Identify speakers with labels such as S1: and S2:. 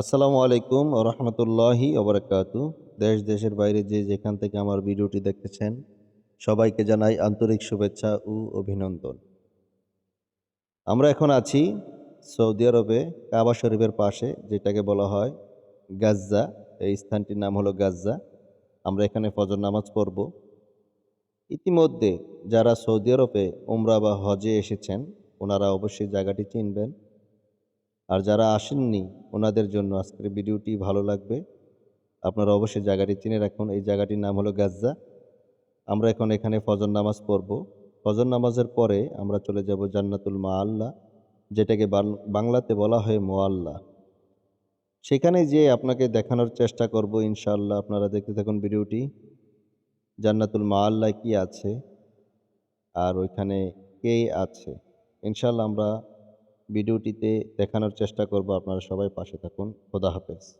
S1: আসসালামু আলাইকুম রহমতুল্লাহি ওবরাকাতু দেশ, দেশের বাইরে যে যেখান থেকে আমার ভিডিওটি দেখতেছেন, সবাইকে জানাই আন্তরিক শুভেচ্ছা ও অভিনন্দন। আমরা এখন আছি সৌদি আরবে কাবা শরীফের পাশে, যেটাকে বলা হয় গাজ্জা। এই স্থানটির নাম হলো গাজ্জা। আমরা এখানে ফজর নামাজ পড়ব। ইতিমধ্যে যারা সৌদি আরবে উমরা বা হজে এসেছেন, ওনারা অবশ্যই জায়গাটি চিনবেন। আর যারা আসেননি ওনাদের জন্য আজকের ভিডিওটি ভালো লাগবে। আপনারা অবশ্যই জায়গাটি চিনে রাখুন। এই জায়গাটির নাম হলো গাজ্জা। আমরা এখন এখানে ফজর নামাজ পড়ব। ফজর নামাজের পরে আমরা চলে যাব জান্নাতুল মা আল্লাহ যেটাকে বাংলাতে বলা হয় মোয়াল্লা। সেখানে যেয়ে আপনাকে দেখানোর চেষ্টা করব ইনশাআল্লাহ। আপনারা দেখতে থাকুন ভিডিওটি। জান্নাতুল মা আল্লাহ কী আছে আর ওইখানে কে আছে। ইনশাআল্লাহ আমরা ভিডিওটিতে দেখানোর চেষ্টা করব। আপনারা সবাই পাশে থাকুন। খোদা হাফেজ।